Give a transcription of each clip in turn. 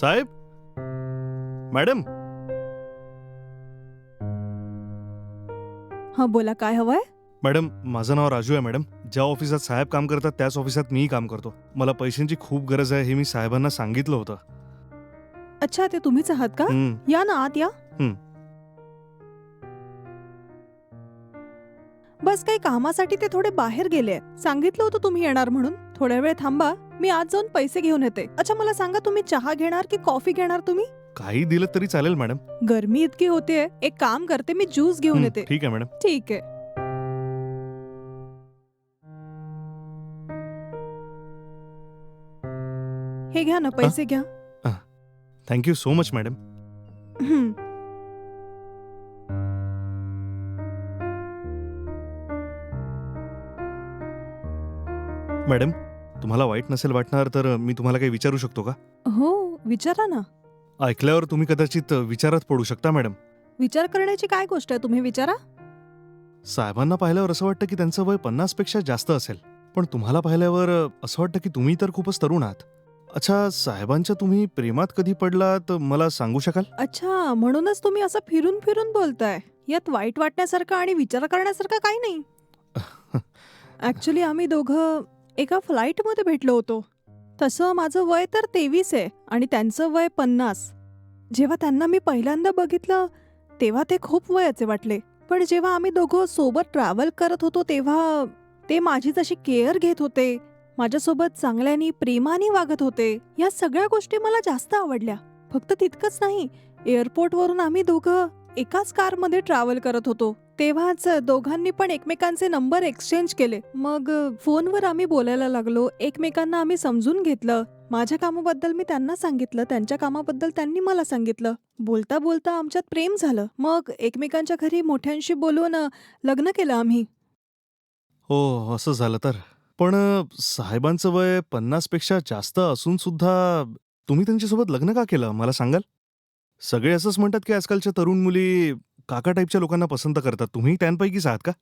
साहेब? Madam? हा बोला काय हवंय? मॅडम माझं नाव राजू आहे मॅडम. ज्या ऑफिसात साहेब काम करतात त्याच ऑफिसात मीही काम करतो. मला पैशांची खूप गरज आहे हे मी साहेबांना सांगितलं होतं. अच्छा ते तुम्हीच आहात का? हं, या ना आत या. हं. बस काही कामासाठी ते थोडे बाहेर गेले सांगितलं होतं तुम्ही येणार म्हणून. थोड्या वेळ थांबा. मी आज जाऊन पैसे घेऊन येते. अच्छा मला सांगा तुम्ही चहा घेणार की कॉफी घेणार तुम्ही? काही दिलं तरी चालेल मॅडम. गरमी इतकी होते एक काम करते मी ज्यूस घेऊन हं, येते. ठीक आहे मॅडम. ठीक आहे. हे घ्या ना पैसे घ्या. Thank you so much madam हं. मॅडम तुम्हाला वाईट नसेल वाटणार तर मी तुम्हाला काही विचारू शकतो का? हो विचारा ना. ऐकल्यावर तुम्ही कदाचित विचारात पडू शकता मॅडम. विचार करण्याची काय गोष्ट आहे? तुम्ही विचारा. साहेबांना पाहिल्यावर असं वाटतं की त्यांचं वय पन्नासपेक्षा जास्त असेल. पण तुम्हाला पाहिल्यावर असं वाटतं की तुम्ही तर खूपच तरुण आहात. अच्छा साहेबांच्या तुम्ही प्रेमात कधी पडलात मला सांगू शकाल? अच्छा म्हणूनच तुम्ही असं फिरून फिरून बोलताय. यात वाईट वाटण्यासारखं आणि विचार करण्यासारखं काही नाही. ऍक्च्युली आम्ही दोघं एका फ्लाईटमध्ये भेटलो होतो. तसं माझं वय तर तेवीस आहे आणि त्यांचं वय पन्नास. जेव्हा त्यांना मी पहिल्यांदा बघितलं तेव्हा ते खूप वयाचे वाटले. पण जेव्हा आम्ही दोघं सोबत ट्रॅव्हल करत होतो तेव्हा ते माझी जशी केअर घेत होते माझ्यासोबत चांगल्यानी प्रेमाने वागत होते या सगळ्या गोष्टी मला जास्त आवडल्या. फक्त तितकंच नाही एअरपोर्टवरून आम्ही दोघं एकाच कारमध्ये ट्रॅव्हल करत होतो. तेव्हाच दोघांनी पण एकमेकांचे नंबर एक्सचेंज केले. मग फोनवर आम्ही बोलायला लागलो. एकमेकांना आम्ही समजून घेतलं. माझ्या कामाबद्दल मी त्यांना सांगितलं. त्यांच्या कामाबद्दल त्यांनी मला सांगितलं. बोलता बोलता आमच्यात प्रेम झालं. मग एकमेकांच्या घरी मोठ्यांशी बोलून लग्न केलं आम्ही. हो असं झालं तर. पण साहेबांचं वय पन्नासपेक्षा जास्त असून सुद्धा तुम्ही त्यांच्यासोबत लग्न का केलं? मला सांगाल? सगळे असंच म्हणतात की आजकालच्या तरुण मुली काका टाईपच्या लोकांना पसंत करतात. तुम्ही त्यांपैकीच आहात का?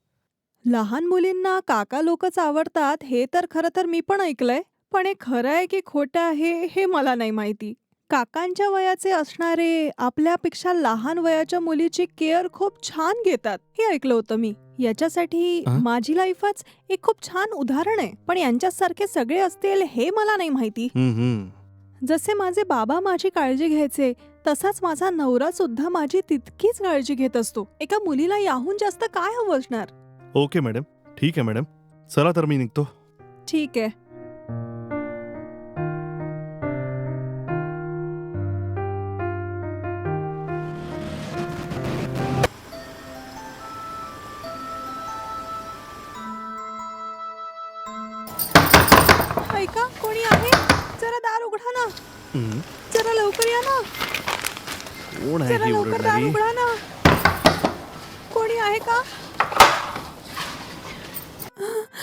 लहान मुलींना काका लोकच आवडतात हे तर खरं तर मी पण ऐकलंय. पण हे खरं आहे की खोटं आहे हे मला नाही माहिती. काकांच्या वयाचे असणारे आपल्यापेक्षा लहान वयाच्या मुलीची केअर खूप छान घेतात हे ऐकलं होतं मी. याच्यासाठी? माझी लाईफच एक खूप छान उदाहरण आहे. पण यांच्यासारखे सगळे असतील हे मला नाही माहिती. जसे माझे बाबा माझी काळजी घ्यायचे तसाच माझा नवरा सुद्धा माझी तितकीच काळजी घेत असतो. एका मुलीला याहून जास्त काय हवं असणार? Okay madam. ठीक आहे मॅडम. चला तर मी निघतो. ठीक आहे.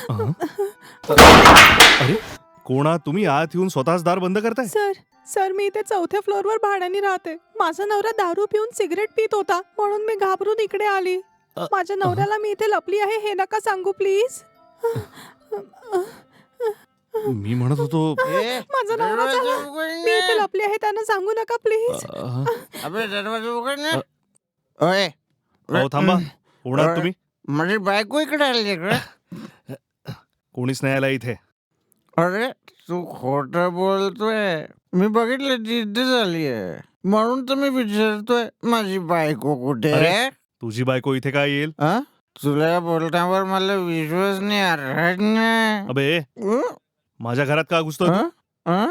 अहं. अरे कोणा तुम्ही आत येऊन स्वतःच दार बंद करताय? सर सर मी इथे चौथ्या फ्लोअरवर भाड्याने राहते. माझा नवरा दारू पिऊन सिगरेट पित होता म्हणून मी घाबरून इकडे आली. अ- माझ्या नवऱ्याला मी इथे लपली आहे हे नका सांगू प्लीज. मी म्हणत होतो माझा नवरा चला. मी इथे लपली आहे त्यांना सांगू नका प्लीज. अहं. अबे दरवाजा उघड ना अ- ओय. अहो थांबा. कोण तुम्ही? माझी बायको इकडे आली इकडे. कोणीच नाही आला इथे अरे तू खोट बोलतोय मी बघितलं जिद्द झाली आहे म्हणून तर मी विचारतोय माझी बायको कुठे अरे. आहे तुझी बायको इथे काय येईल? तुला बोलण्यावर मला विश्वास नाही अबे अ? माझ्या घरात का घुसतोय तू? अ? अ?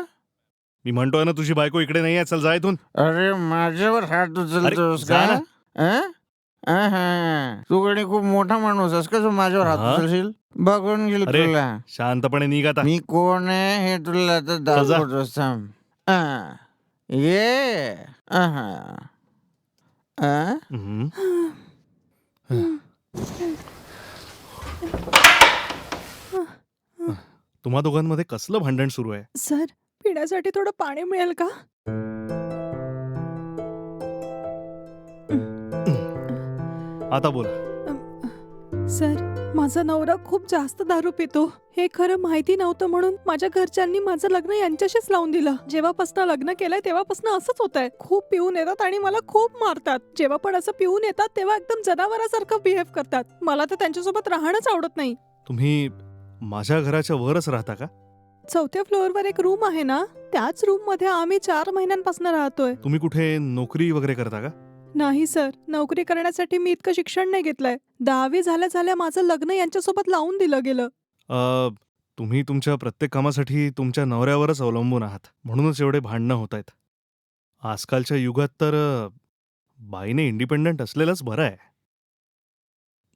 मी म्हणतोय ना तुझी बायको इकडे नाही आहे चल जा इथून अरे माझ्यावर हात उचलतोस जा का ना. अहं. तू कडे खूप मोठा माणूस आहेस का तू माझ्यावर हात हा? उचलशील बघून गेल अरे. तुला शांतपणे निघ आता मी कोण आहे हे तुला आता चल जा. दाखवतो थांब अं. ये? हम्म. तुम्हा दोघांमध्ये कसलं भांडण सुरू आहे सर पिण्यासाठी थोडं पाणी मिळेल का आता बोला सर माझा नवरा खूप जास्त दारू पितो. हे खरं माहिती नव्हतं म्हणून माझ्या घरच्यांनी माझं लग्न यांच्याशीच लावून दिलं. जेव्हापासून लग्न केलंय तेव्हापासून असंच होत आहे खूप पिऊन येतात आणि मला खूप मारतात. जेव्हा पण असं पिऊन येतात तेव्हा एकदम जनावरासारखं बिहेव करतात. मला तर त्यांच्यासोबत राहणंच आवडत नाही. तुम्ही माझ्या घराच्या वरच राहता का? चौथ्या फ्लोअरवर एक रूम आहे ना? त्याच रूममध्ये आम्ही चार महिन्यांपासून राहतोय. तुम्ही कुठे नोकरी वगैरे करता का? नाही सर. नोकरी करण्यासाठी मी इतकं शिक्षण नाही घेतलंय. दहावी झाल्या झाल्या माझं लग्न यांच्यासोबत लावून दिलं गेलं. अ, तुम्ही तुमच्या प्रत्येक कामासाठी तुमच्या नवऱ्यावरच अवलंबून आहात. म्हणूनच एवढे भांडणं होत आहेत आजकालच्या युगात तर अ, बाईने इंडिपेंडंट असलेलंच बरं आहे.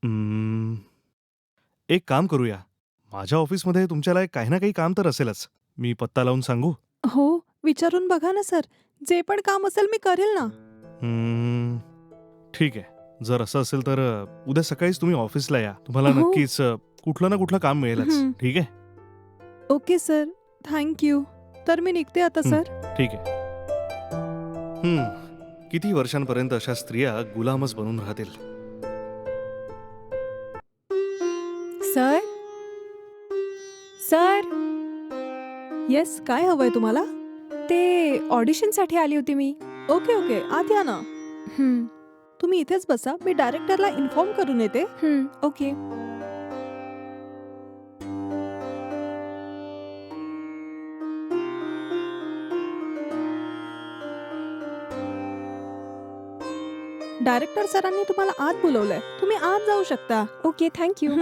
उम्म, एक काम करूया. माझ्या ऑफिसमध्ये तुमच्याला एक काही ना काही काम तर असेलच. मी पत्ता लावून सांगू? हो विचारून बघा ना सर. जे पण काम असेल मी करेल ना. हम्म, ठीक आहे. जर असं असेल तर अ, उद्या सकाळीच तुम्ही ऑफिसला या. तुम्हाला हो. नक्कीच अ, कुठलं ना कुठलं काम मिळेलच. हम्म. ठीक आहे? Okay sir. थँक्यू तर मी निघते आता हं. सर. ठीक आहे. हम्म किती वर्षांपर्यंत अशा स्त्रिया गुलामच बनून राहतील? सर? सर? येस काय हवंय तुम्हाला? ते ऑडिशनसाठी आली होती मी. Okay okay. आत या ना. हं, तुम्ही इथेच बसा. मी डायरेक्टरला इन्फॉर्म करून येते. ओके. डायरेक्टर सरांनी तुम्हाला आत बोलवलंय. तुम्ही आत जाऊ शकता. Okay thank you.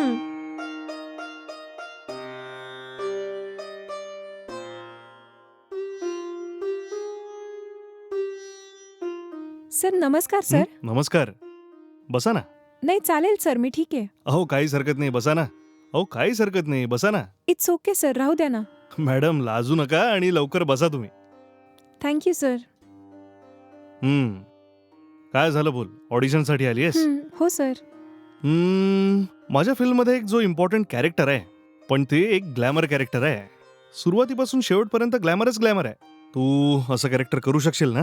सर नमस्कार सर. हं, नमस्कार. बसा ना. नाही चालेल सर मी ठीक आहे. अहो काहीच हरकत नाही बसा ना. अहो काहीच हरकत नाही बसा ना. इट्स ओके सर राहू द्या ना. मॅडम लाजू नका आणि लवकर बसा तुम्ही. Thank you sir. हम्म काय झालं बोल? ऑडिशनसाठी आली आहेस? हं, हो सर. हम्म, माझ्या फिल्ममध्ये एक जो इम्पॉर्टंट कॅरेक्टर आहे पण ते एक ग्लॅमर कॅरेक्टर आहे. सुरुवातीपासून शेवटपर्यंत ग्लॅमरच ग्लॅमर आहे. तू असं कॅरेक्टर करू शकशील ना?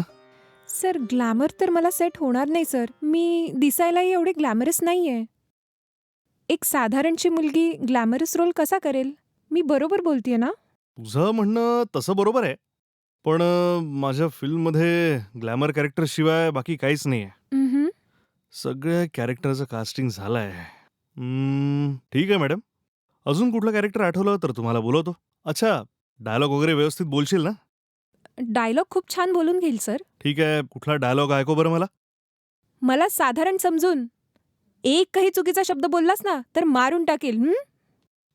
सर ग्लॅमर तर मला सेट होणार नाही सर. मी दिसायलाही एवढी ग्लॅमरस नाहीये. एक साधारणची मुलगी ग्लॅमरस रोल कसा करेल? मी बरोबर बोलतीये ना? तुझं म्हणणं तसं बरोबर आहे. पण अं, माझ्या फिल्ममध्ये ग्लॅमर कॅरेक्टर शिवाय बाकी काहीच नाही आहे उम्हम. सगळ्या कॅरेक्टरचं कास्टिंग झालं आहे हम्म, ठीक आहे मॅडम. अजून कुठलं कॅरेक्टर आठवलं तर तुम्हाला बोलवतो. अच्छा डायलॉग वगैरे व्यवस्थित बोलशील ना? डायलॉग खूप छान बोलून घेईल सर. ठीक आहे. कुठला डायलॉग ऐको बरं मला? मला साधारण समजून. एक काही चुकीचा शब्द बोललास ना तर मारून टाकेल हं?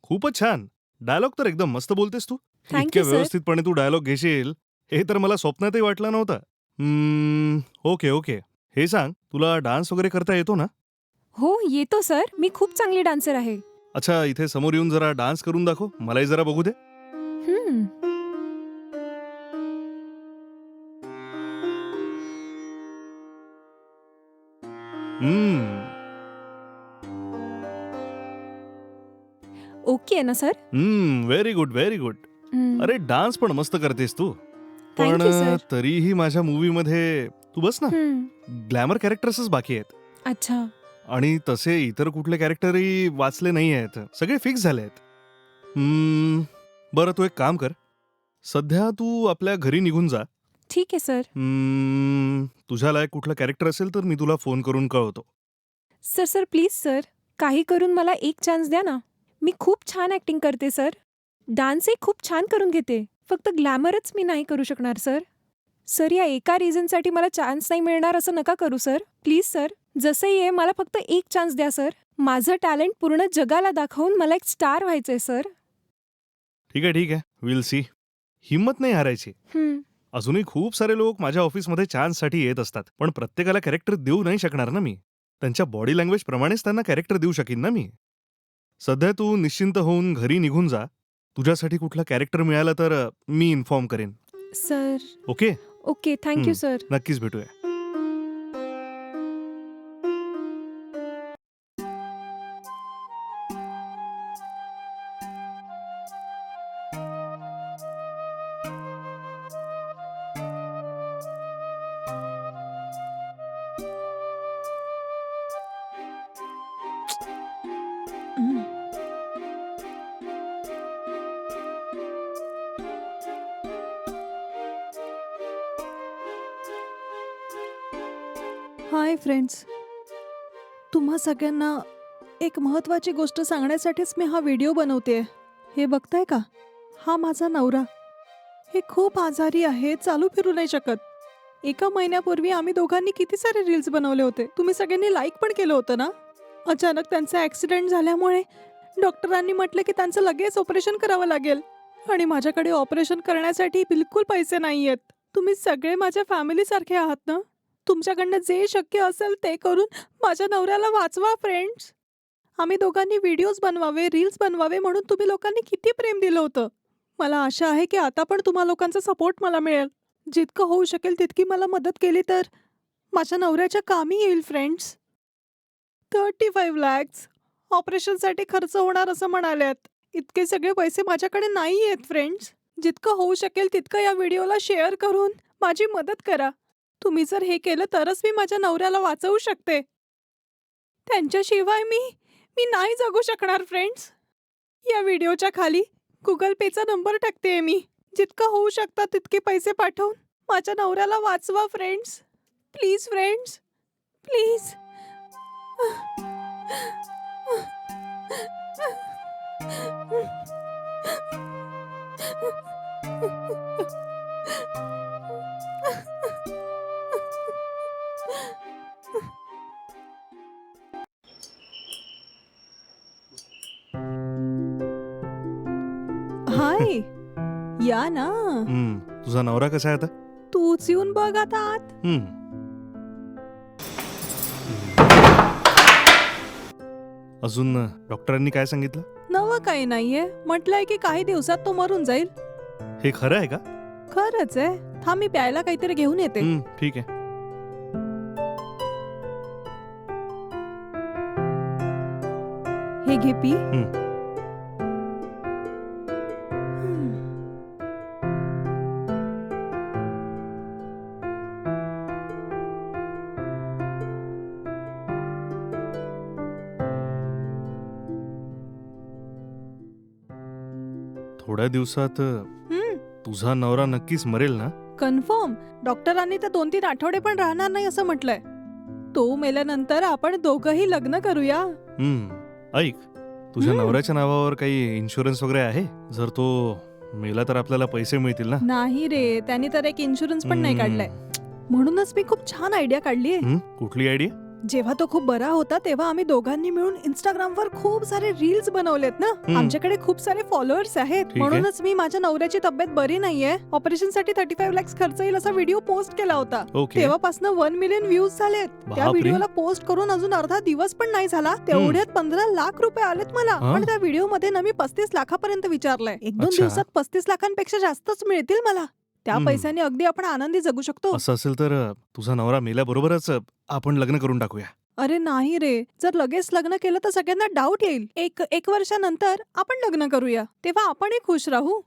खूपच छान. डायलॉग तर एकदम मस्त बोलतेस तू. Thank इतक्या you, sir. व्यवस्थितपणे तू डायलॉग घेशील हे तर मला स्वप्नातही वाटलं नव्हतं. हम्म, ओके ओके. हे सांग तुला डान्स वगैरे करता येतो ना? हो येतो सर. मी खूप चांगली डान्सर आहे. अच्छा इथे समोर येऊन जरा डान्स करून दाखव. मलाही जरा बघू दे. हं. हम्म, ओके ना सर? हम्म, व्हेरी गुड व्हेरी गुड. अरे डान्स पण मस्त करतेस तू. Thank पण you, sir. तरीही माझ्या मूवीमध्ये तू बस ना. ग्लॅमर कॅरेक्टर्सच बाकी आहेत. अच्छा. आणि तसे इतर कुठले कॅरेक्टरही वाचले नाही आहेत. सगळे फिक्स झाले आहेत. हम्म, बरं तू एक काम कर. सध्या तू आपल्या घरी निघून जा. ठीक आहे सर. हम्म, तुझ्या लायक कुठलं कॅरेक्टर असेल तर मी तुला फोन करून कळवतो. Sir sir please sir. काही करून मला एक चान्स द्या ना. मी खूप छान ॲक्टिंग करते सर. डान्सही खूप छान करून घेते. फक्त ग्लॅमरच मी नाही करू शकणार सर. सर या एका रिझनसाठी मला चान्स नाही मिळणार असं नका करू सर. Please sir. जसंही आहे मला फक्त एक चान्स द्या सर. माझं टॅलेंट पूर्ण जगाला दाखवून मला एक स्टार व्हायचंय सर. ठीक आहे ठीक आहे. विल सी हिंमत नाही हारायची. हं, अजूनही खूप सारे लोक माझ्या ऑफिसमध्ये चान्ससाठी येत असतात पण प्रत्येकाला कॅरेक्टर देऊ नाही शकणार ना मी. त्यांच्या बॉडी लँग्वेज प्रमाणेच त्यांना कॅरेक्टर देऊ शकीन ना मी. सध्या तू निश्चिंत होऊन घरी निघून जा. तुझ्यासाठी कुठलं कॅरेक्टर मिळालं तर अ, मी इन्फॉर्म करेन. Sir. Okay okay thank you हं. सर नक्कीच भेटूया. Hi friends. तुम्हा सगळ्यांना एक महत्त्वाची गोष्ट सांगण्यासाठीच मी हा व्हिडिओ बनवते हे बघताय का? हा माझा नवरा. हे खूप आजारी आहे चालू फिरू नाही शकत. एका महिन्यापूर्वी आम्ही दोघांनी किती सारे रील्स बनवले होते? तुम्ही सगळ्यांनी लाईक पण केलं होतं ना? अचानक त्यांचा ॲक्सिडेंट झाल्यामुळे डॉक्टरांनी म्हटलं की त्यांचं लगेच ऑपरेशन करावं लागेल. आणि माझ्याकडे ऑपरेशन करण्यासाठी बिलकुल पैसे नाही आहेत तुम्ही सगळे माझ्या फॅमिलीसारखे आहात ना? तुमच्याकडनं जे शक्य असेल ते करून माझ्या नवऱ्याला वाचवा फ्रेंड्स. आम्ही दोघांनी व्हिडिओज बनवावे रील्स बनवावे म्हणून तुम्ही लोकांनी किती प्रेम दिलं होतं. मला आशा आहे की आता पण तुम्हा लोकांचा सपोर्ट मला मिळेल. जितकं होऊ शकेल तितकी मला मदत केली तर माझ्या नवऱ्याच्या कामी येईल फ्रेंड्स. थर्टी फाईव्ह लॅक्स ऑपरेशनसाठी खर्च होणार असं म्हणाल्यात. इतके सगळे पैसे माझ्याकडे नाही आहेत फ्रेंड्स जितकं होऊ शकेल तितकं या व्हिडिओला शेअर करून माझी मदत करा. तुम्ही जर हे केलं तरच मी माझ्या नवऱ्याला वाचवू शकते. त्यांच्याशिवाय मी मी नाही जगू शकणार फ्रेंड्स या व्हिडिओच्या खाली गुगल पेचा नंबर टाकते मी. जितकं होऊ शकतं तितके पैसे पाठवून माझ्या नवऱ्याला वाचवा friends please friends please hi या ना. हम्म, तुझा नवरा कसा आहे आता? तूच येऊन बघ आता आत. हम्म. अजून डॉक्टरांनी काय सांगितलं? नवं काही नाहीये. म्हटलंय की काही दिवसात तो मरून जाईल. हे खरं आहे का? खरंच आहे. थांब मी प्यायला काहीतरी घेऊन येते. ठीक आहे. हे घे पी. हं. थोड्या दिवसात तुझा नवरा नक्कीच मरेल ना? कन्फर्म. डॉक्टरांनी तर दोन तीन आठवडे पण राहणार नाही असं म्हटलंय. तो मेल्यानंतर आपण दोघंही लग्न करूया. हम्म. ऐक तुझ्या हम्म. नवऱ्याच्या नावावर काही इन्शुरन्स वगैरे आहे? जर तो मेला तर आपल्याला पैसे मिळतील ना? नाही रे त्यांनी तर एक इन्शुरन्स पण नाही हम्म. काढलाय. म्हणूनच मी खूप छान आयडिया काढलीये. हम्म, कुठली आयडिया जेव्हा तो खूप बरा होता तेव्हा आम्ही दोघांनी मिळून इंस्टाग्रामवर खूप सारे रील्स बनवलेत ना. आमच्याकडे खूप सारे फॉलोअर्स आहेत. आहे. म्हणूनच मी माझ्या नवऱ्याची तब्येत बरी नाहीये. ऑपरेशनसाठी थर्टी फाईव्ह लॅक्स खर्च येईल असा व्हिडिओ पोस्ट केला होता. ओके. तेव्हापासून वन मिलियन व्ह्यूज झालेत. त्या बापरे. व्हिडिओला पोस्ट करून अजून अर्धा दिवस पण नाही झाला. तेवढ्यात पंधरा लाख रुपये आलेत मला. हा? पण त्या व्हिडिओमध्ये ना मी पस्तीस लाखापर्यंत विचारलंय. एक दोन अच्छा. दिवसात पस्तीस लाखांपेक्षा जास्तच मिळतील मला. त्या हम्म. पैशाने अगदी आपण आनंदी जगू शकतो. असं असेल तर अ, तुझा नवरा मेल्याबरोबरच अ, आपण लग्न करून टाकूया. अरे नाही रे. जर लगेच लग्न केलं तर सगळ्यांना डाऊट येईल. एक एक वर्षानंतर आपण लग्न करूया. तेव्हा आपणही खुश राहू.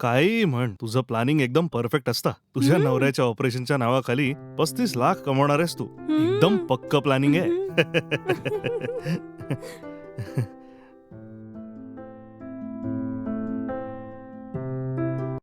काही म्हण. तुझं प्लॅनिंग एकदम परफेक्ट असता. तुझ्या हम्म. नवऱ्याच्या ऑपरेशनच्या नावाखाली पस्तीस लाख कमवणार आहेस तू. एकदम. पक्क प्लॅनिंग आहे.